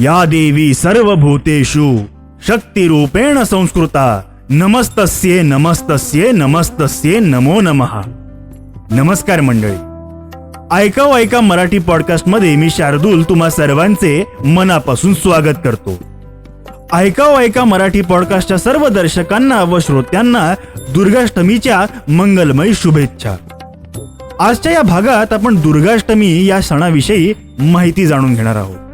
या देवी सर्वभूतेषु शक्तिरूपेण संस्कृता। नमस्तस्ये नमस्तस्ये नमस्तस्ये नमो नमः। नमस्कार मंडळी। ऐकाव ऐका मराठी पॉडकास्टमध्ये मी शार्दूल तुम्हा सर्वांचे मनापासून स्वागत करतो। ऐकाव ऐका मराठी पॉडकास्टच्या सर्व दर्शकांना व श्रोत्यांना दुर्गाष्टमीच्या मंगलमयी शुभेच्छा। आजच्या या भागात आपण दुर्गाष्टमी या सणाविषयी माहिती जाणून घेणार आहोत।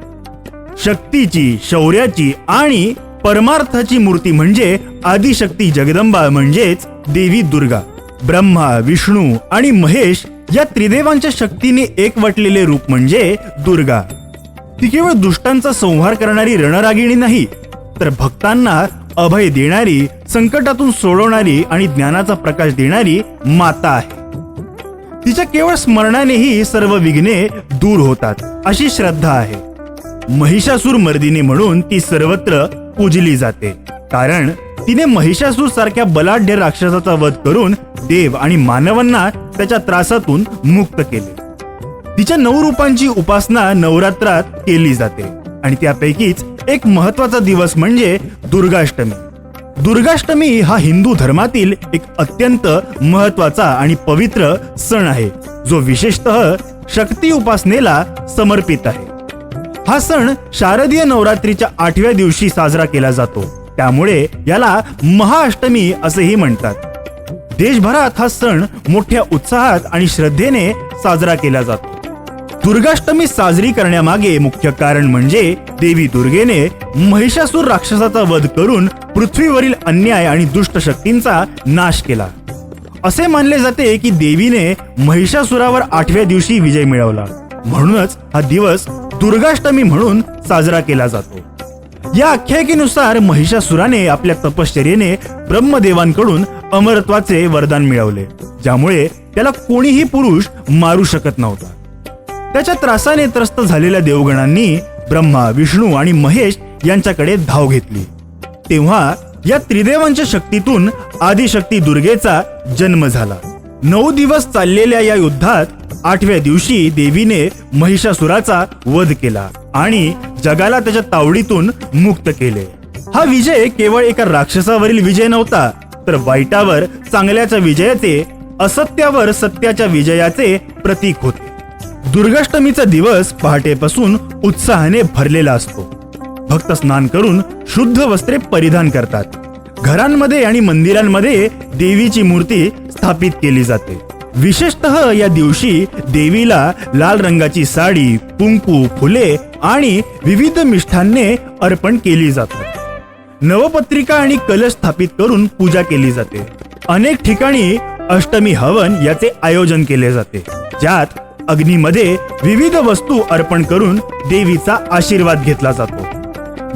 शक्तीची शौर्याची आणि परमार्थाची मूर्ती म्हणजे आदिशक्ती जगदंबा म्हणजेच देवी दुर्गा. ब्रह्मा विष्णू आणि महेश या त्रिदेवांच्या शक्तीने एकवटलेले रूप म्हणजे दुर्गा. ती केवळ दुष्टांचा संहार करणारी रणरागिणी नाही तर भक्तांना अभय देणारी संकटातून सोडवणारी आणि ज्ञानाचा प्रकाश देणारी माता आहे. तिच्या केवळ स्मरणानेही सर्व विघ्ने दूर होतात अशी श्रद्धा आहे. महिषासूर मर्दिनी म्हणून ती सर्वत्र पूजली जाते. कारण तिने महिषासूर सारख्या बलाढ्य राक्षसाचा वध करून देव आणि मानवांना त्याच्या त्रासातून मुक्त केले. तिच्या नऊ रूपांची उपासना नवरात्रात केली जाते आणि त्यापैकीच एक महत्त्वाचा दिवस म्हणजे दुर्गाष्टमी. दुर्गाष्टमी हा हिंदू धर्मातील एक अत्यंत महत्त्वाचा आणि पवित्र सण आहे जो विशेषतः शक्ती उपासनेला समर्पित आहे. हा सण शारदीय नवरात्रीच्या आठव्या दिवशी साजरा केला जातो. त्यामुळे याला महाअष्टमी असेही म्हणतात. देशभरात हा सण मोठ्या उत्साहात आणि श्रद्धेने साजरा केला जातो. दुर्गाष्टमी साजरी करण्यामागे मुख्य कारण म्हणजे देवी दुर्गेने महिषासूर राक्षसाचा वध करून पृथ्वीवरील अन्याय आणि दुष्ट शक्तींचा नाश केला. असे मानले जाते की देवीने महिषासुरावर आठव्या दिवशी विजय मिळवला. म्हणूनच हा दिवस दुर्गाष्टमी म्हणून साजरा केला जातो. या आख्यायिकेनुसार महिषासुराने आपल्या तपश्चर्येने ब्रह्मदेवांकडून अमरत्वाचे वरदान मिळवले ज्यामुळे त्याला कोणीही पुरुष मारू शकत नव्हता. त्याच्या त्रासाने त्रस्त झालेल्या देवगणांनी ब्रह्मा विष्णू आणि महेश यांच्याकडे धाव घेतली. तेव्हा या त्रिदेवांच्या शक्तीतून आदिशक्ती दुर्गेचा जन्म झाला. नऊ दिवस चाललेल्या या युद्धात आठव्या दिवशी देवीने महिषासुराचा वध केला आणि जगाला त्याच्या तावडीतून मुक्त केले. हा विजय केवळ एका राक्षसावरील विजय नव्हता तर वाईटावर चांगल्याच्या विजयाचे असत्यावर सत्याच्या विजयाचे प्रतीक होते. दुर्गाष्टमीचा दिवस पहाटेपासून उत्साहाने भरलेला असतो. भक्त स्नान करून शुद्ध वस्त्रे परिधान करतात. घरांमध्ये आणि मंदिरांमध्ये देवीची मूर्ती स्थापित केली जाते. विशेषतः या दिवशी देवीला लाल रंगाची साडी कुंकू फुले आणि विविध मिष्ठान्ने अर्पण केली जातात नवपत्रिका आणि कलश स्थापित करून पूजा केली जाते. अनेक ठिकाणी अष्टमी हवन याचे आयोजन केले जाते. ज्यात अग्नीमध्ये विविध वस्तू अर्पण करून देवीचा आशीर्वाद घेतला जातो.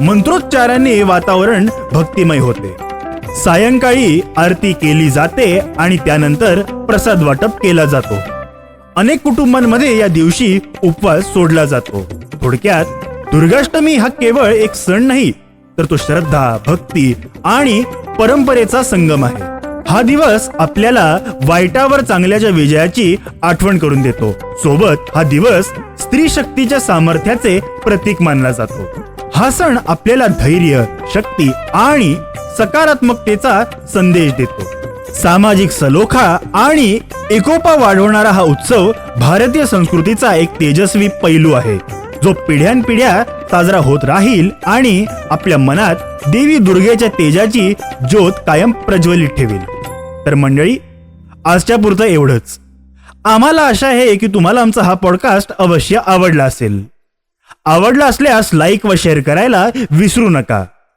मंत्रोच्चाराने वातावरण भक्तिमय होते. सायंकाळी आरती केली जाते आणि त्यानंतर प्रसाद वाटप केला जातो. अनेक कुटुंबांमध्ये या दिवशी उपवास सोडला जातो. थोडक्यात दुर्गाष्टमी हा केवळ एक सण नाही तर तो श्रद्धा भक्ती आणि परंपरेचा संगम आहे. हा दिवस आपल्याला वाईटावर चांगल्याच्या विजयाची आठवण करून देतो. सोबत हा दिवस स्त्री शक्तीच्या सामर्थ्याचे प्रतीक मानला जातो. हा सण आपल्याला धैर्य शक्ती आणि सकारात्मकतेचा संदेश देतो. सामाजिक सलोखा आणि एकोपा वाढवणारा हा उत्सव भारतीय संस्कृतीचा एक तेजस्वी पैलू आहे. जो पिढ्यानपिढ्या साजरा होत राहील आणि आपल्या मनात देवी दुर्गेच्या तेजाची ज्योत कायम प्रज्वलित ठेवेल. तर मंडळी आजच्या पुरतं एवढंच. आम्हाला आशा आहे की तुम्हाला आमचा हा पॉडकास्ट अवश्य आवडला असेल. आवडला असल्यास लाईक व शेअर करायला विसरू नका.